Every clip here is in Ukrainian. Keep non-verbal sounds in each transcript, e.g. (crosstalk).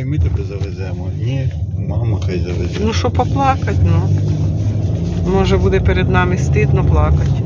хай ми тебе завеземо. Ні, мама хай завезе. Ну що поплакать, ну. Може буде перед нами стидно плакати.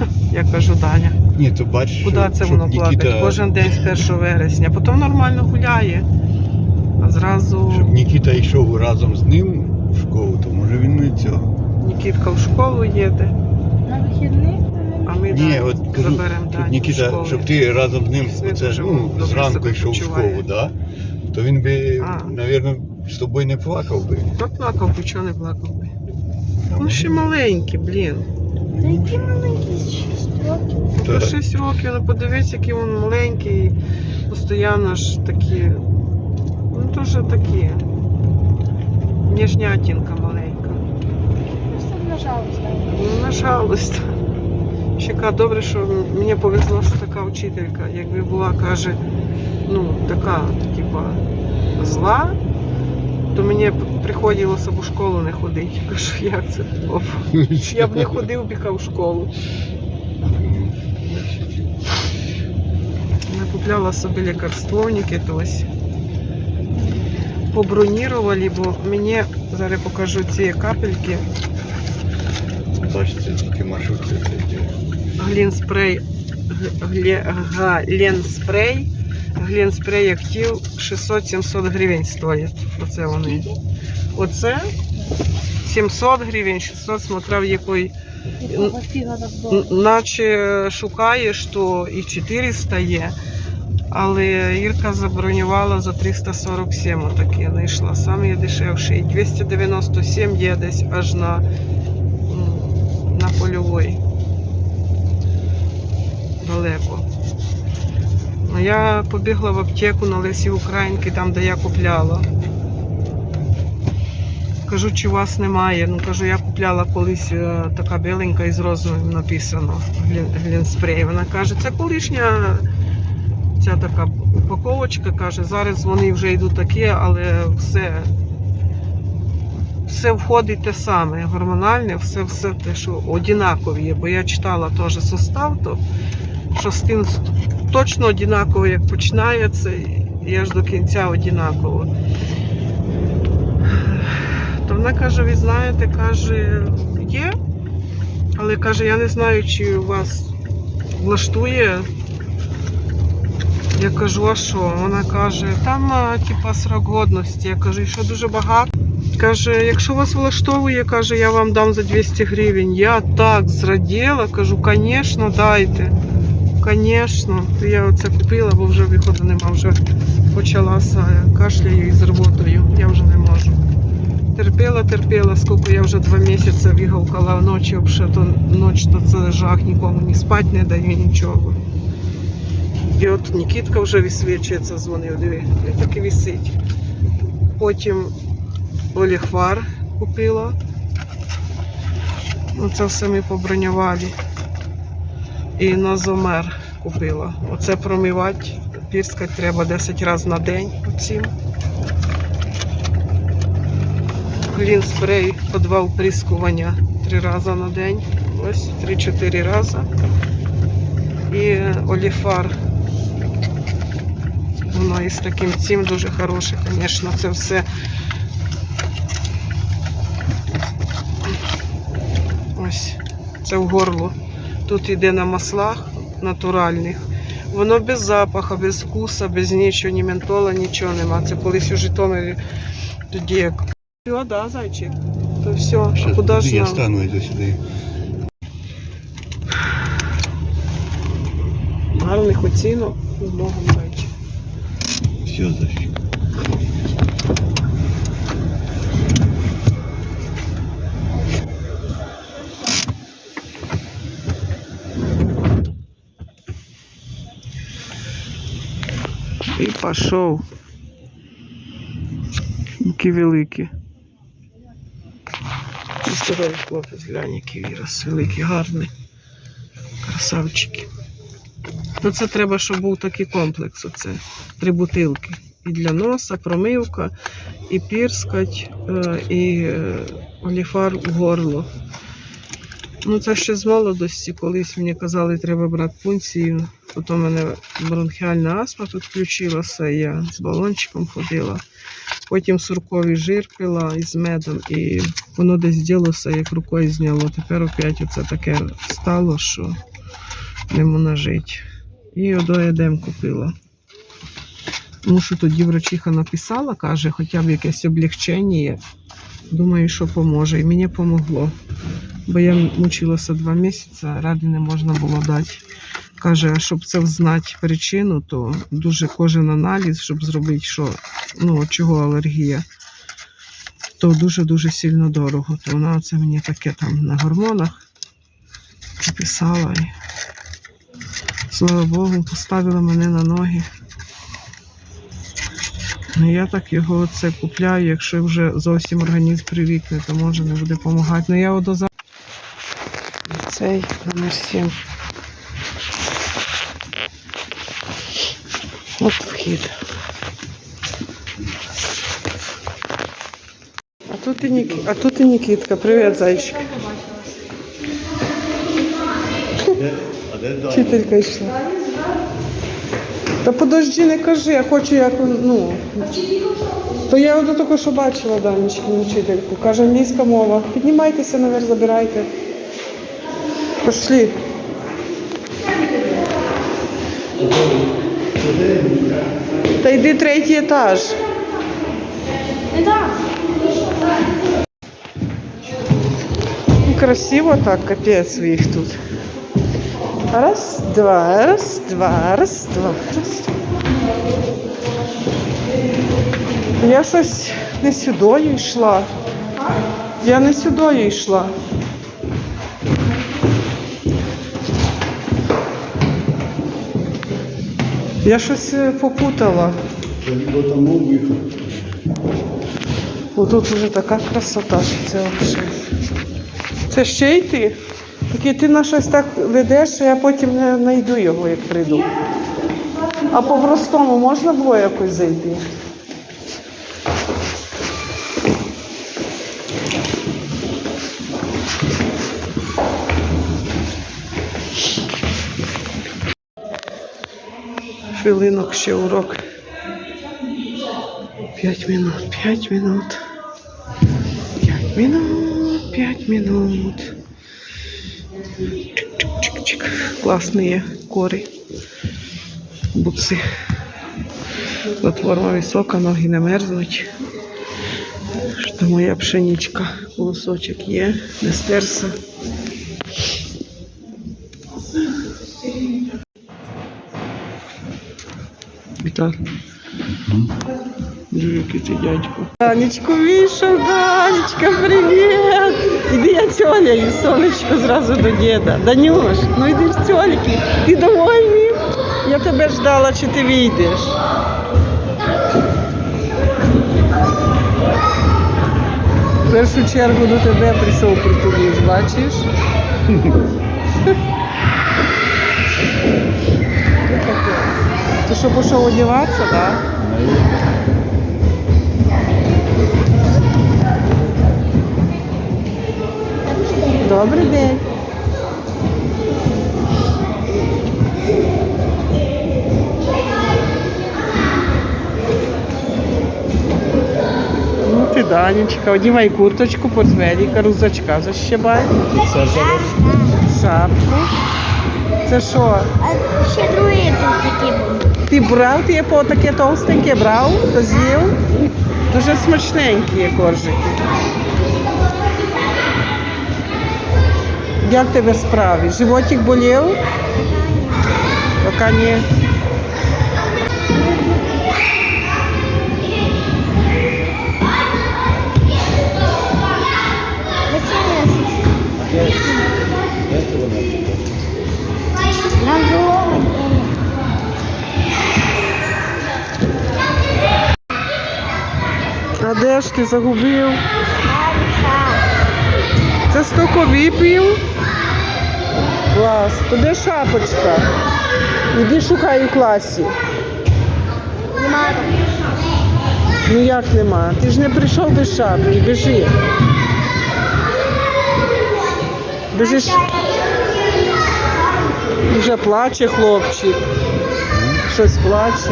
(laughs) Я кажу, Даня. Ні, то бачиш, Куди це воно плакать? Нікіта, Кожен день з 1 вересня. Потім нормально гуляє. А зразу Щоб Нікіта йшов разом з ним в школу, то може він не цього. Нікітка в школу їде, На вихідних а ми Ні, да, от заберемо щоб Даню в Нікіта, школу. щоб ти разом з ним оце, ну, зранку йшов в школу, да? То він би, А. мабуть, з тобою не плакав би. Хто плакав, нічого не плакав би. Ну ще маленький, блін. Та які маленькі з 6 років. Так. 6 років, ну подивіться, який він маленький, постійно ж такі, ну дуже такі. Ніжнятінка маленька. Просто на жалость. Ну, на жалость. Ще ка- добре, що мені повезло, що така вчителька. Якби була, каже, ну, така, типа, зла, то мені приходилося у школу не ходити. Я кажу, як це? (laughs) Я б не ходив біка в школу. Я купляла собі лікарствовники, то ось побронірували, бо мені зараз покажу ці капельки. Бачите, тільки маршрутки. Глінспрей, гле- галенспрей, глінспрей актив 600-700 гривень стоять. Оце вони. Оце 700 гривень, 600, смотря було? Наче шукаєш, то і 400 є. Але Ірка забронювала за 347 отакі знайшла. Самі дешевші. І 297 є десь аж на, на польовій. Далеко. Ну, я побігла в аптеку на Лесі Українки, там, де я купляла. Кажу, чи вас немає. Ну кажу, я купляла колись е, така біленька із розовим написано глін, глінспрей. Вона каже, це колишня ця така упаковочка. Каже, зараз вони вже йдуть такі, але все, все входить те саме, гормональне, все, все те, що однакові є. Бо я читала теж состав, то тим точно однаково, як починається, і аж до кінця однаково. То вона каже, ви знаєте, каже, є, але каже, я не знаю, чи вас влаштує. Я кажу, а що? Вона каже, там типа срок годності. Я кажу, що дуже багато. Каже, якщо вас влаштовує, каже, я вам дам за 200 гривень. Я так зраділа, кажу, звісно, дайте. Звісно, я оце купила, бо вже виходу нема, вже почалася кашляю із роботою. Я вже не можу. Терпіла, терпіла, скільки я вже два місяці вигавкала ночі, взагалі то ніч то це жах, нікому ні спати не даю, нічого. І от Нікітка вже висвічується, дзвонив, диви, він так і висить. Потім оліхвар купила. Оце все ми побронювали. І назомер купила. Оце промивати, пірскати треба 10 разів на день оцім. Клін спрей по два вприскування три рази на день. Ось 3-4 рази. І оліфар. Воно із таким цим дуже хороше, звісно, це все. Ось, це в горло. Тут йде на маслах натуральних. Воно без запаху, без вкуса, без нічого, ні ментола, нічого нема. Це колись у Житомирі тоді як. Все, да, зайчик? То все, а куди ж я стану йду сюди. Гарних оцінок з Богом зайчик. Все, защик. І пішов. Які великі. Здоровий хлопець, глянь, який вірус. Великий, гарний. Красавчики. Ну це треба, щоб був такий комплекс. Оце. Три бутилки. І для носа, промивка, і пірскать, е, і е, оліфар в горло. Ну, це ще з молодості. Колись мені казали, треба брати пункцію. Потім мене бронхіальна астма тут включилася, я з балончиком ходила. Потім сурковий жир пила із медом, і воно десь ділося, як рукою зняло. Тепер опять оце таке стало, що не можна жити. І одоєдем купила. Тому що тоді врачиха написала, каже, хоча б якесь облегчення. Думаю, що поможе. І мені помогло. Бо я мучилася два місяці, ради не можна було дати. Каже, а щоб це знати причину, то дуже кожен аналіз, щоб зробити, що ну, чого алергія, то дуже-дуже сильно дорого. То вона це мені таке там на гормонах писала. І, слава Богу, поставила мене на ноги. Ну, я так його це купляю, якщо вже зовсім організм привикне, то може не буде допомагати. Ну я одоза. Цей номер 7. От вхід. А тут і Нік... а тут і Нікітка. Привіт, зайчик. Вчителька йшла. Та подожди, не кажи, я хочу як, ну. То я от тільки що бачила Данечку, вчительку. Каже, англійська мова. Піднімайтеся наверх, забирайте. Пошли. Та йди третій етаж. Красиво так, капець їх тут. Раз, два, раз, два, раз, два, раз. Я щось не сюдою йшла. Я не сюдою йшла. Я щось е, попутала. Тому виход. О, тут вже така красота, що це взагалі. Це ще йти? Тільки ти на щось так ведеш, що я потім не знайду його, як прийду. А по-простому можна було якось зайти? Хвилинок ще урок. Пять минут, пять минут. Пять минут, пять минут. Чик-чик-чик-чик. Классные коры. Бутсы. Платформа висока, ноги не мерзнуть. Що моя пшеничка, волосочок є, не стерся. Вітаю. Який ти дядько. Данечку вийшов, Данечка, привіт! Іди я тьоляю, сонечко, зразу до діда. Данюш, ну йди в тьольки. Ти довольний? Я тебе ждала, чи ти вийдеш. В першу чергу до тебе прийшов притуліс, бачиш? (laughs) Ти що, пішов одягатися, так? Да? Добрий день. Ну ти Данечка, одівай курточку, портфеліка, рюкзачка защебай, шапку. Це що? А ще другі тут такі були. Ти брав, ти по таке товстеньке брав, то з'їв. Дуже смачненькі є коржики. Як тебе справи? Животик болів? Поки ні. Загубив? Це стільки випів? Клас. То де шапочка? Іди шукай у класі. Нема Ну як нема? Ти ж не прийшов без шапки, біжи. Біжиш, вже плаче хлопчик. Щось плаче.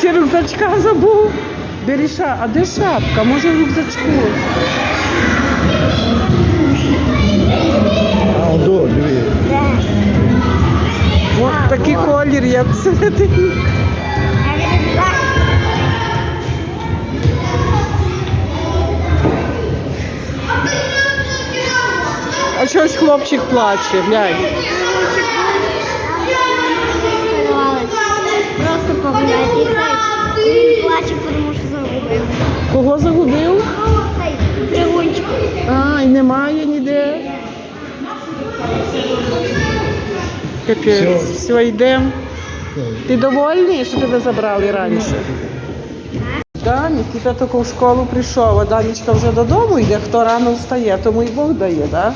Ще рюкзачка забув. Бери ша... А де шапка? Може в рюкзачку? А, до, диви. От такий колір, як всередині. А щось хлопчик плаче, глянь. Просто погуляйте. Він плаче, тому що загубив. Кого загубив? Дригунчик. А, і немає ніде. Капець. Все, йдемо. Ти довольний, що тебе забрали раніше? Да, Нікіта тільки в школу прийшов, а Данечка вже додому йде, хто рано встає, тому і Бог дає, да?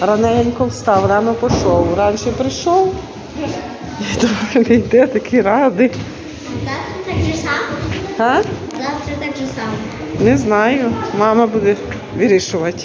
Раненько встав, рано пішов. Раніше прийшов. І (laughs) довольний йде, такий радий. Завтра так же само. А? Завтра так же само. Не знаю. Мама буде вирішувати.